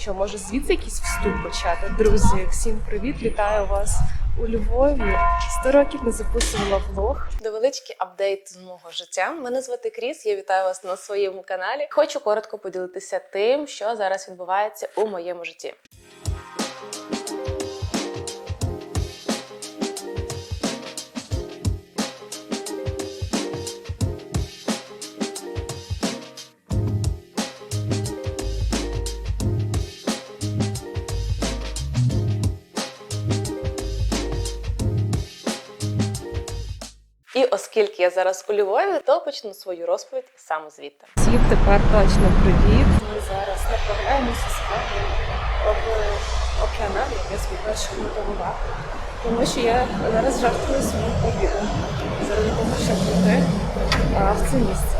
Що може звідси якийсь вступ почати? Друзі, всім привіт! Вітаю вас у Львові. Сто років не записувала влог. Невеличкий апдейт з мого життя. Мене звати Кріс. Я вітаю вас на своєму каналі. Хочу коротко поділитися тим, що зараз відбувається у моєму житті. Оскільки я зараз у Львові, то почну свою розповідь саме звідти. Світ тепер точно привіт. Ми зараз направляємося з вами в океанарі, я свій перший мотивував. Тому що я зараз жартую своїм обідом. Заради того, щоб прийти в це місце.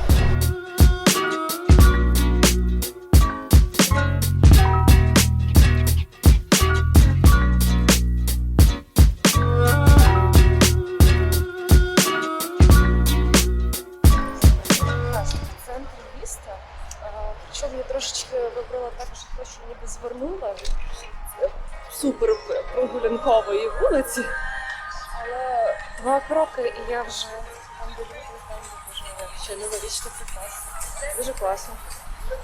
Вже там де. Ще новорічний. Дуже класно.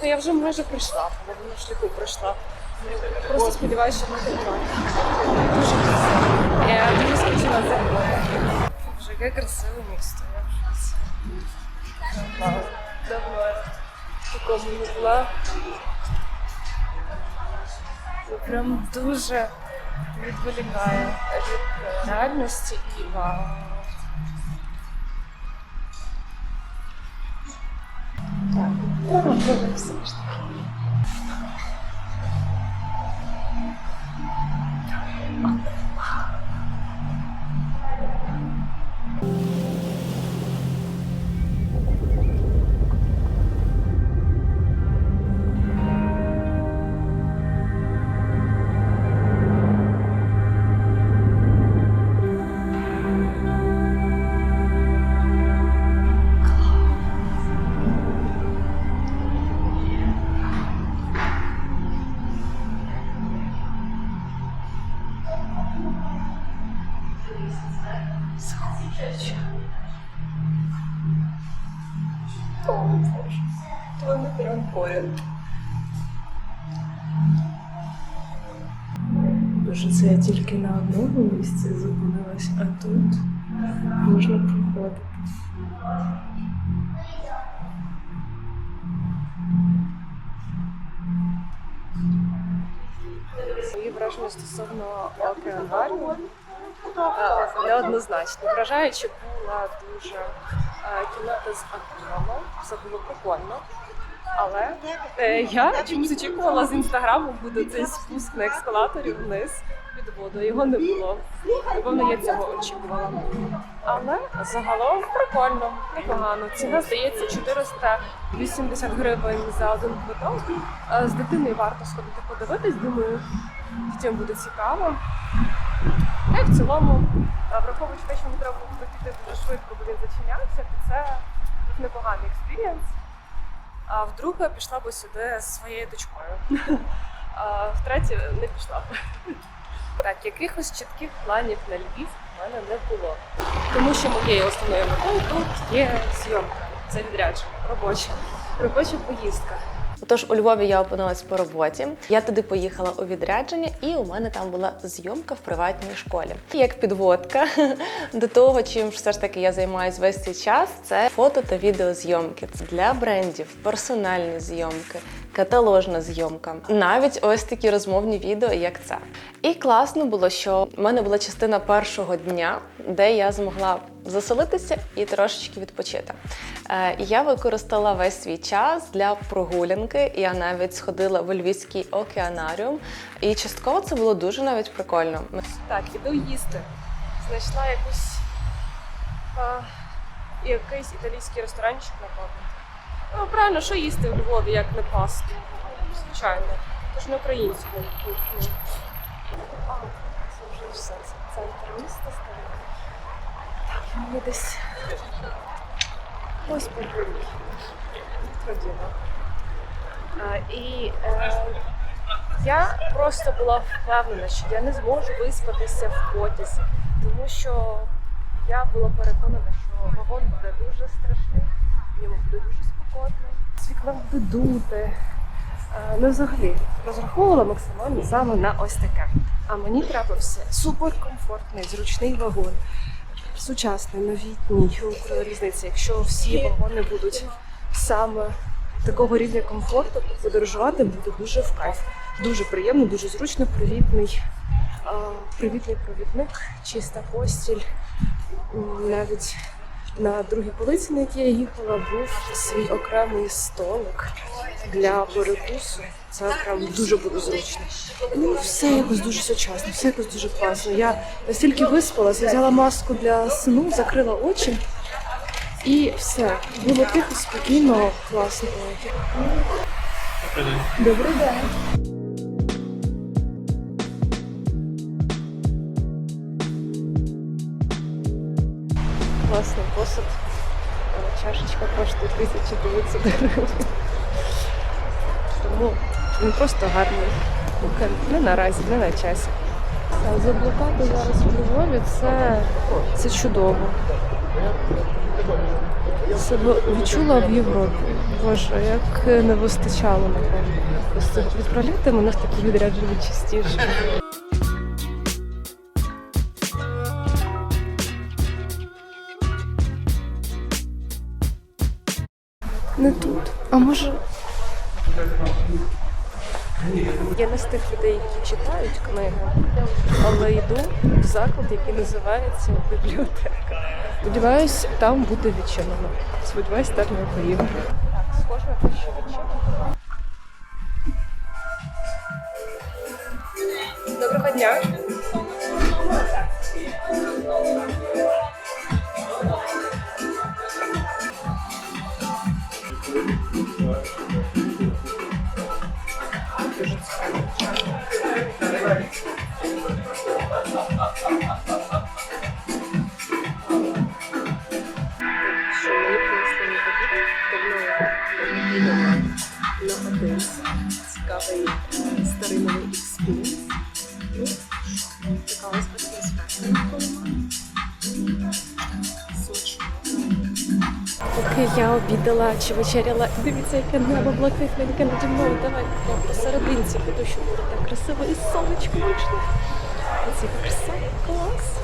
Ну, я вже майже прийшла, половину шляху пройшла. Просто сподіваюся, що ми добре. Дуже красиво. Я дуже скучила за Львовом. Вже яке красиве місто. Я в шоці. Вау. Давно я в такому не була. Прям дуже відволікає від реальності і вау. Так, треба одному місці зупинилась, а тут можна проходити. Мої враження стосовно океанарію е, неоднозначно. Вражаючи була дуже е, кімната з акваріумом, все було прикольно. Але е, я чомусь очікувала з інстаграму буде цей спуск на ескалаторі вниз під воду. Його не було. Напевно, я цього очікувала. Але загалом прикольно, непогано. Ціна здається 480 гривень за один квиток. Е, З дитиною варто сходити подивитись, думаю, дітям буде цікаво. Та й в цілому, е, враховуючи те, що мені треба було піти дуже швидко, бо він зачинявся, то це непоганий експірієнс. А вдруге пішла би сюди зі своєю дочкою. А втретє не пішла б. Так, якихось чітких планів на Львів в мене не було. Тому що моєю основною метою тут є зйомка. Це відрядження, робоча, робоча поїздка. Отож, у Львові я опинилась по роботі. Я туди поїхала у відрядження, і у мене там була зйомка в приватній школі. Як підводка до того, чим все ж таки я займаюся весь цей час, це фото та відеозйомки для брендів, персональні зйомки, каталожна зйомка, навіть ось такі розмовні відео, як це. І класно було, що в мене була частина першого дня, де я змогла заселитися і трошечки відпочити. Е, Я використала весь свій час для прогулянки. Я навіть сходила в Львівський океанаріум, і частково це було дуже навіть прикольно. Так, іду їсти. Знайшла якусь а, якийсь італійський ресторанчик, напевно. Ну, правильно, що їсти в Львові, як не пасту? Звичайно. Тож не українську кухню. А, це вже все. Це центр міста стає. Так, мені десь. Ось. Ходімо. І е, Я просто була впевнена, що я не зможу виспатися в потязі, тому що я була переконана, що вагон буде дуже страшний, в ньому буде дуже спекотно, буде дути. Е, Ну, взагалі, розраховувала максимально саме на ось таке. А мені трапився суперкомфортний, зручний вагон, сучасний, новітній. Різниця, якщо всі вагони будуть саме такого рівня комфорту, то подорожувати буде дуже в кайф. Дуже приємно, дуже зручно, привітний, привітний провідник, чиста постіль. Навіть на другій полиці, на якій я їхала, був свій окремий столик для перекусу. Це прям дуже буде зручно. Ну, все якось дуже сучасно, все якось дуже класно. Я настільки виспалася, взяла маску для сну, закрила очі. І все. Було тихо, спокійно, класно. Добрий день. Класний посуд. Чашечка коштує 1900 гривень. Тому він просто гарний. Не наразі, не на часі. Заблукати зараз в Львові це, це чудово. Себе відчула в Європі. Боже, як не вистачало, напевно. Просто відправляйте мене в такі відрядження частіше. Я не з тих людей, які читають книги, але йду в заклад, який називається бібліотека. Сподіваюсь, там буде відчинено. Сподіваюсь, так не поїду. Так, схоже на те, що відчинено. Доброго дня. Старий новий експірієнс. Ну, така ось атмосфера навколо Поки я обідала чи вечеряла, дивіться, яке небо блакитненьке наді мною. Давайте прямо посерединці, тому що буде так красиво і сонечко вийшло. Оце краса, клас.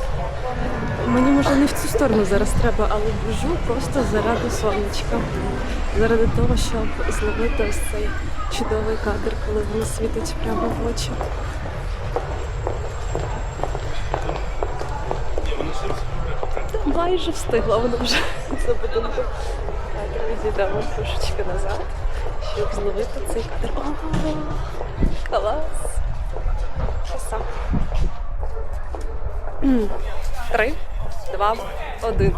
Мені може не в цю сторону зараз треба, але біжу просто заради сонечка. Заради того, щоб зловити ось цей чудовий кадр, коли воно світить прямо в очі. Майже встигла воно вже за будинку. Так, відійдемо трошечки назад, щоб зловити цей кадр. О, клас! Краса. Три, два, один.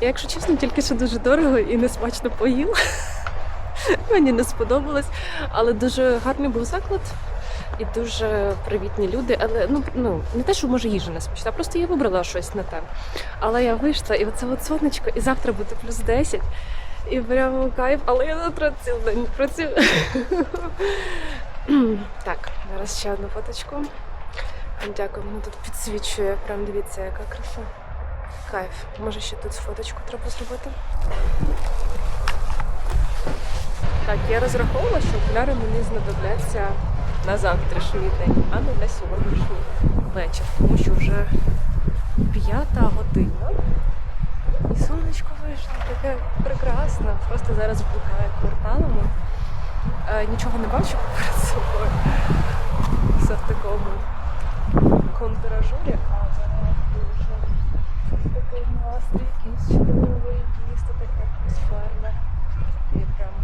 Я, якщо чесно, тільки що дуже дорого і несмачно поїла. Мені не сподобалось, але дуже гарний був заклад і дуже привітні люди. Але ну, ну не те, що може їжа не смачна, просто я вибрала щось не те. Але я вийшла, і оце от сонечко, і завтра буде плюс 10. І прямо кайф, але я завтра цілий день працюю. так, зараз ще одну фоточку. Дякую, мене тут підсвічує. Прям дивіться, яка краса. Кайф. Може ще тут фоточку треба зробити. Так, я розраховувала, що окуляри мені знадобляться на завтрашній день, а не на сьогоднішній вечір, тому що вже п'ята година. І сонечко вийшло таке прекрасне. Просто зараз блукає кварталами. Е, нічого не бачу перед собою. Все в такому контуражурі, а зараз дуже такий настрій, якийсь чудовий, місто таке атмосферне. І прям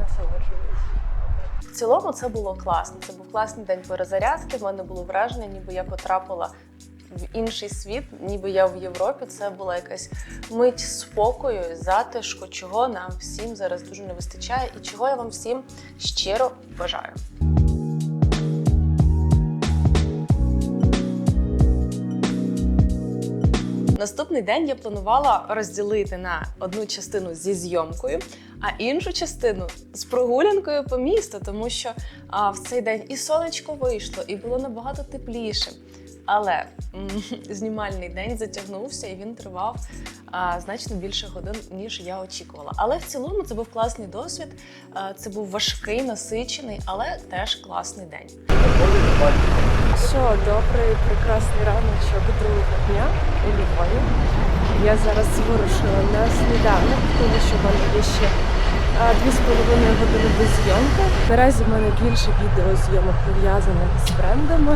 насолоджуюсь. цілому це було класно. Це був класний день перезарядки. В мене було враження, ніби я потрапила в інший світ, ніби я в Європі. Це була якась мить спокою, затишку, чого нам всім зараз дуже не вистачає, і чого я вам всім щиро бажаю. Наступний день я планувала розділити на одну частину зі зйомкою, а іншу частину з прогулянкою по місту, тому що а, в цей день і сонечко вийшло, і було набагато тепліше. Але знімальний день затягнувся і він тривав а, значно більше годин, ніж я очікувала. Але в цілому це був класний досвід. А, це був важкий, насичений, але теж класний день. Що, добрий, прекрасний раночок другого дня у Львові. Я зараз вирушила на сніданок, тому що в мене є ще а, дві з половиною години до зйомки. Наразі в мене більше відеозйомок пов'язаних з брендами.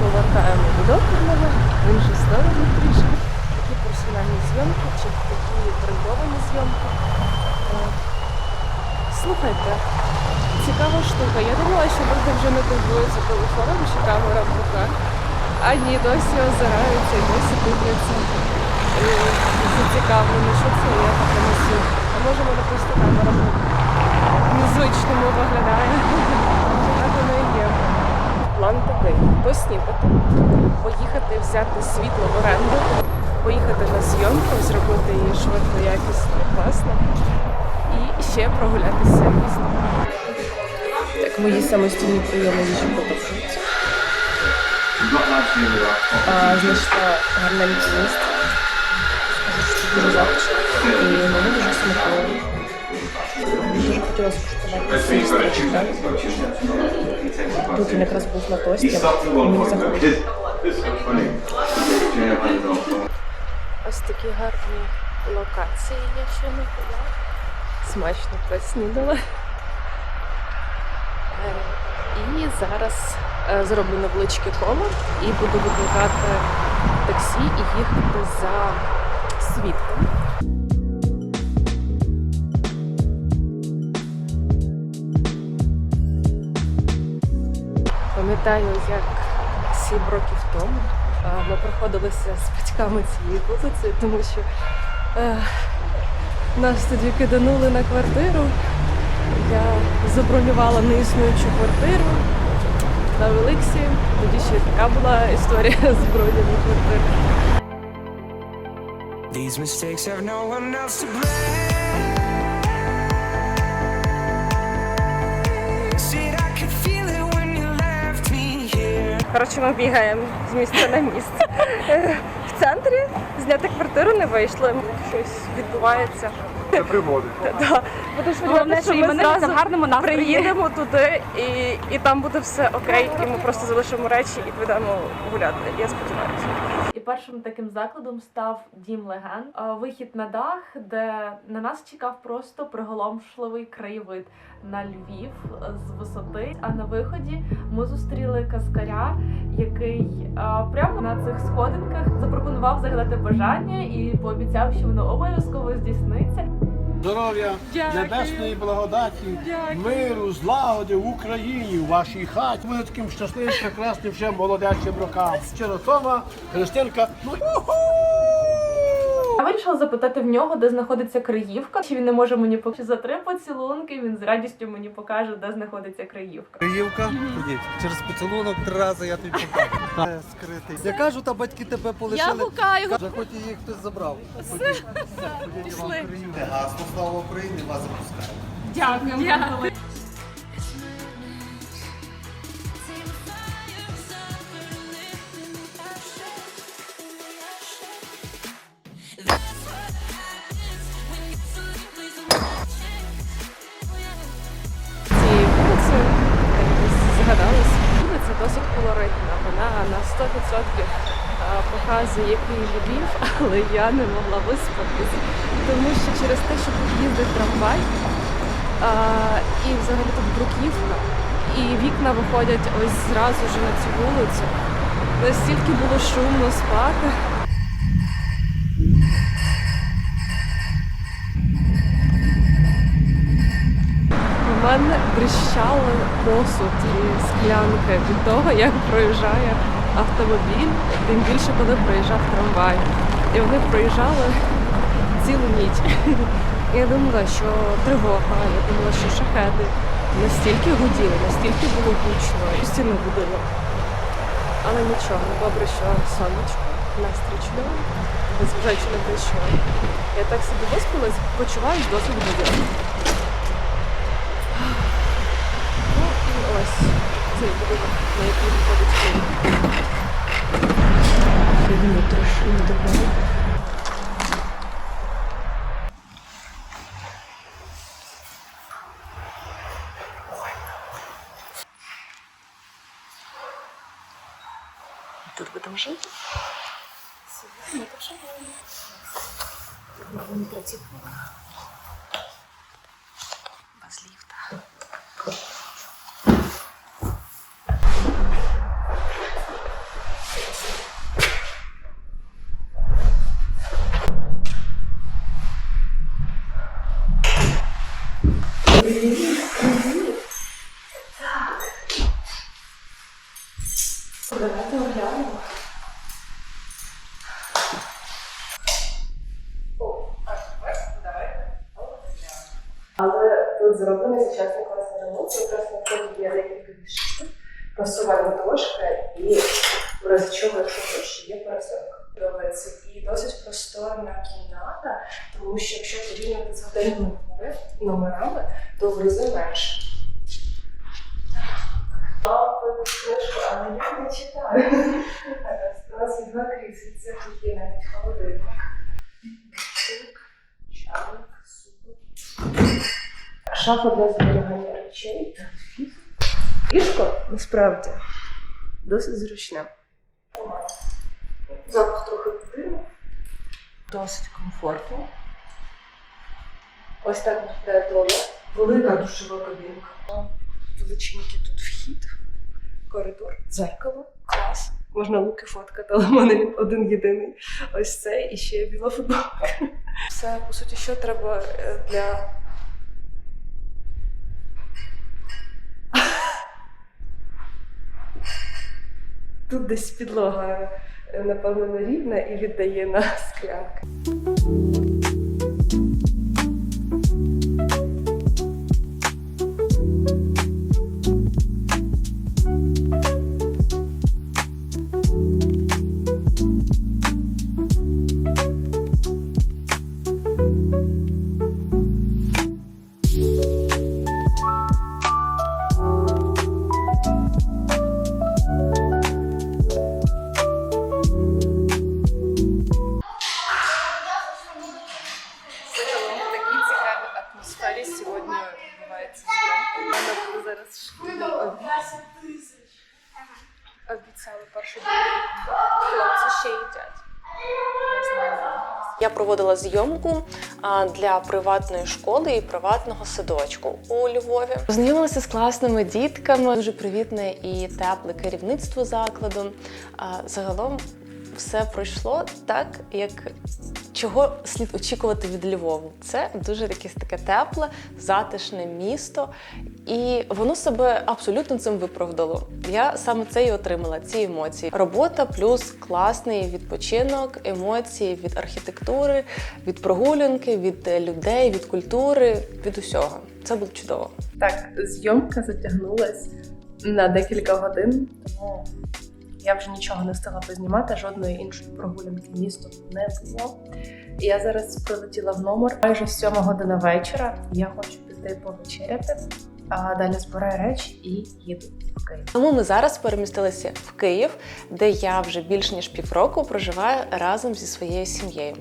Повертаємо до докторного, в іншу сторону трішки. Такі персональні зйомки чи такі брендовані зйомки. Е, Слухайте, цікава штука. Я думала, що люди вже не турбуються телефоном чи камера в руках. А ні, досі озираються і досі дивляться. І зацікавлені, що це я таке несу. А може мене просто камера незвичному виглядає. Так воно і є. План такий: поснідати, поїхати взяти світло в оренду, поїхати на зйомку, зробити її швидко, якісно класно. І ще прогулятися містом. Мої самостійні прийоми їжі продовжуються. Знайшла гарненьке місце. Дуже затишно. І мені дуже смакує. Дуже хотіла скуштувати цей. Тут він якраз був на тості. Мені заходить. Ось такі гарні локації я ще не була. Смачно поснідала. Е, І зараз е, зроблю невеличке коло і буду викликати таксі і їхати за світлом. Пам'ятаю, як сім років тому е, ми проходилися з батьками цією вулицею, тому що нас тоді киданули на квартиру. Я забронювала неіснуючу квартиру на Великсі. Тоді ще така була історія з бронювання квартир. These mistakes have no one else to blame. Коротше, ми бігаємо з місця на місце. В центрі зняти квартиру не вийшло, щось відбувається. Це пригоди. Да. Що ми зразу гарному приїдемо туди і, і там буде все окей, і ми просто залишимо речі і підемо гуляти. Я сподіваюся. І першим таким закладом став дім легенд. Вихід на дах, де на нас чекав просто приголомшливий краєвид на Львів з висоти. А на виході ми зустріли каскаря, який прямо на цих сходинках запропонував загадати бажання і пообіцяв, що воно обов'язково здійсниться. Здоров'я, небесної благодаті, Дякую. миру, злагоди в Україні, в вашій хаті. ви таким щасливим, прекрасним, ще молодячим рокам. Щиро Тома, Христинка. Ну! Я вирішила запитати в нього, де знаходиться Криївка. Чи він не може мені поки за три поцілунки? Він з радістю мені покаже, де знаходиться Криївка. Київка, ходіть. Через поцілунок три рази я тобі покажу. Скритий. Я кажу, та батьки тебе полишили. Я гукаю. І їх хтось забрав. Криївку. Гасло слава Україні, вас запускаю. цією досить колоритна. Вона на 100% показує який Львів, але я не могла виспатись, тому що через те, що тут їздить трамвай, а, і взагалі тут бруківка, і вікна виходять ось зразу ж на цю вулицю. Настільки було шумно спати. Мене тріщали посуд і склянки від того, як проїжджає автомобіль, тим більше коли проїжджав трамвай. І вони проїжджали цілу ніч. Я думала, що тривога, я думала, що шахеди настільки гуділи, настільки було гучно, і стіну будило. Але нічого, добре, що сонечко, настрій чудовий, незважаючи на те, що я так собі виспалась, почуваюсь досить будь Ну і ось цей будинок, на який виходить Київ. Внутрішньо догляд. Тут будемо жити. Сьогодні будемо третій поверх. Ремонт, якраз на вході є декілька вішок, просувальна дошка і в є пересилка. Подобається і досить просторна кімната, тому що якщо порівняти з готельними номерами, то в рази менше. Лампи, книжку, але я не читаю. Зараз У нас є два крісельця, тут є навіть холодильник. Чайник, чайник, супер. Шафа для зберігання речей. Ліжко насправді досить зручне. Запах трохи дивний. Досить комфортно. Ось так виглядає туалет. Велика душова кабінка. Величенький тут вхід, коридор, дзеркало, клас. Можна луки фоткати, але в мене він один єдиний. Ось цей і ще біла футболка. Все, по суті, що треба е, для Тут десь підлога, е, напевно, нерівна і віддає на склянки. Проводила зйомку для приватної школи і приватного садочку у Львові. Познайомилася з класними дітками, дуже привітне і тепле керівництво закладу. Загалом все пройшло так, як чого слід очікувати від Львову. Це дуже якесь таке тепле, затишне місто, і воно себе абсолютно цим виправдало. Я саме це і отримала, ці емоції. Робота плюс класний відпочинок, емоції від архітектури, від прогулянки, від людей, від культури, від усього. Це було чудово. Так, зйомка затягнулась на декілька годин, тому я вже нічого не встигла познімати, жодної іншої прогулянки містом не було. Я зараз прилетіла в номер майже сьома година вечора. Я хочу піти повечеряти, а далі збираю речі і їду. Тому ми зараз перемістилися в Київ, де я вже більш ніж півроку проживаю разом зі своєю сім'єю.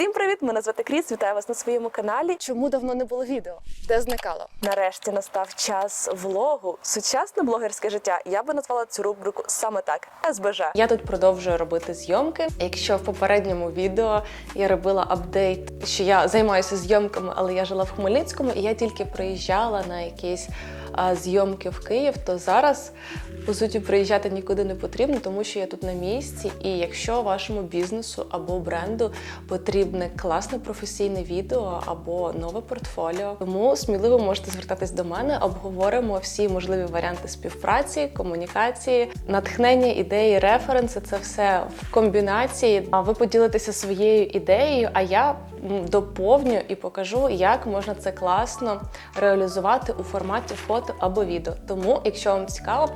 Всім привіт! Мене звати Кріс. Вітаю вас на своєму каналі. Чому давно не було відео? Де зникало? Нарешті настав час влогу. Сучасне блогерське життя. Я би назвала цю рубрику саме так: СБЖ. Я тут продовжую робити зйомки. Якщо в попередньому відео я робила апдейт, що я займаюся зйомками, але я жила в Хмельницькому, і я тільки приїжджала на якісь а, зйомки в Київ, то зараз по суті приїжджати нікуди не потрібно, тому що я тут на місці. І якщо вашому бізнесу або бренду потрібне класне професійне відео або нове портфоліо, тому сміливо можете звертатись до мене. Обговоримо всі можливі варіанти співпраці, комунікації, натхнення, ідеї, референси. Це все в комбінації. А ви поділитеся своєю ідеєю, а я доповню і покажу, як можна це класно реалізувати у форматі фото або відео. Тому, якщо вам цікаво,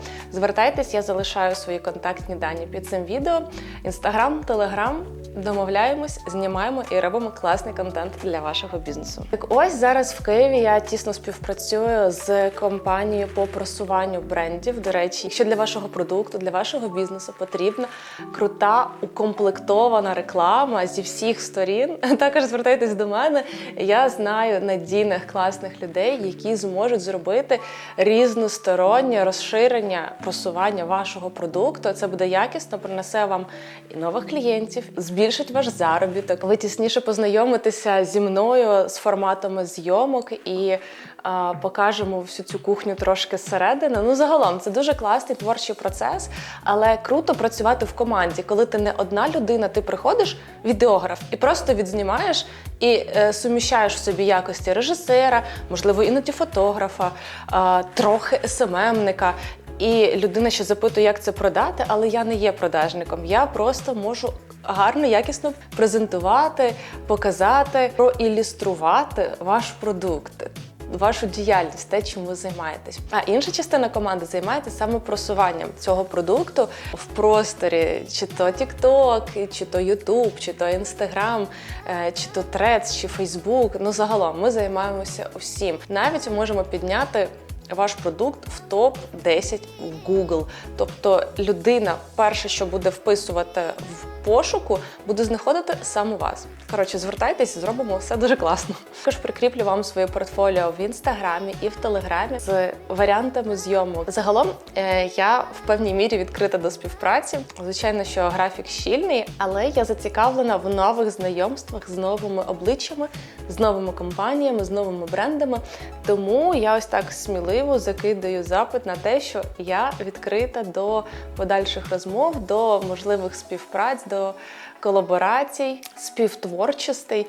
звертайтесь, я залишаю свої контактні дані під цим відео. Інстаграм, телеграм. Домовляємось, знімаємо і робимо класний контент для вашого бізнесу. Так ось зараз в Києві я тісно співпрацюю з компанією по просуванню брендів. До речі, якщо для вашого продукту, для вашого бізнесу потрібна крута укомплектована реклама зі всіх сторін, також звертайтесь до мене. Я знаю надійних класних людей, які зможуть зробити різностороннє розширення просування вашого продукту. Це буде якісно, принесе вам і нових клієнтів, збільшить ваш заробіток. Ви тісніше познайомитеся зі мною з форматами зйомок і а, покажемо всю цю кухню трошки зсередини. Ну, загалом, це дуже класний творчий процес, але круто працювати в команді, коли ти не одна людина, ти приходиш відеограф і просто відзнімаєш і е, суміщаєш в собі якості режисера, можливо, іноді фотографа, а, трохи СММника. І людина ще запитує, як це продати, але я не є продажником. Я просто можу гарно, якісно презентувати, показати, проілюструвати ваш продукт. Вашу діяльність, те, чим ви займаєтесь. А інша частина команди займається саме просуванням цього продукту в просторі, чи то TikTok, чи то YouTube, чи то Instagram, е, чи то Threads, чи Facebook. Ну загалом ми займаємося усім. Навіть можемо підняти ваш продукт в топ 10 в Google. Тобто людина перше, що буде вписувати в пошуку, буде знаходити саме вас. Коротше, звертайтесь, зробимо все дуже класно. Також прикріплю вам своє портфоліо в інстаграмі і в телеграмі з варіантами зйомок. Загалом е, я в певній мірі відкрита до співпраці. Звичайно, що графік щільний, але я зацікавлена в нових знайомствах з новими обличчями, з новими компаніями, з новими брендами. Тому я ось так сміливо закидаю запит на те, що я відкрита до подальших розмов, до можливих співпраць, до колаборацій, співтворчостей.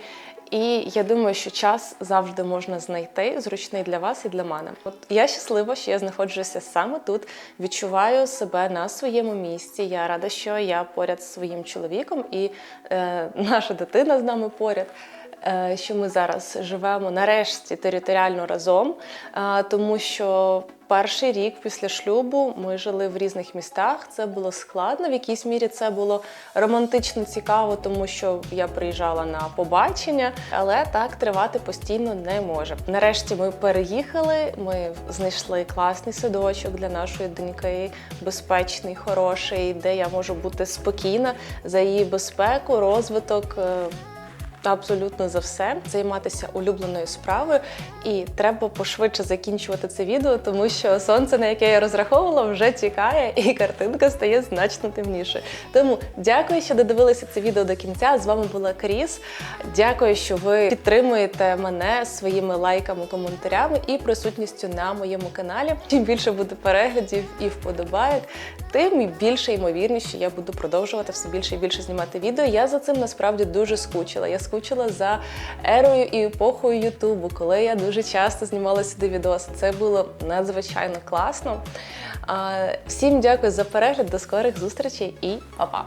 І я думаю, що час завжди можна знайти зручний для вас і для мене. От я щаслива, що я знаходжуся саме тут, відчуваю себе на своєму місці. Я рада, що я поряд з своїм чоловіком і е, наша дитина з нами поряд. Е, Що ми зараз живемо нарешті територіально разом, е, тому що перший рік після шлюбу ми жили в різних містах. Це було складно. В якійсь мірі це було романтично цікаво, тому що я приїжджала на побачення, але так тривати постійно не може. Нарешті ми переїхали. Ми знайшли класний садочок для нашої доньки, безпечний, хороший, де я можу бути спокійна за її безпеку, розвиток. Е, Абсолютно за все займатися улюбленою справою, і треба пошвидше закінчувати це відео, тому що сонце, на яке я розраховувала, вже тікає, і картинка стає значно темніше. Тому дякую, що додивилися це відео до кінця. З вами була Кріс. Дякую, що ви підтримуєте мене своїми лайками, коментарями і присутністю на моєму каналі. Чим більше буде переглядів і вподобайок, тим більше ймовірність, що я буду продовжувати все більше і більше знімати відео. Я за цим насправді дуже скучила. Я скучила за ерою і епохою Ютубу, коли я дуже часто знімала сюди відоси. Це було надзвичайно класно. Всім дякую за перегляд, до скорих зустрічей і па-па!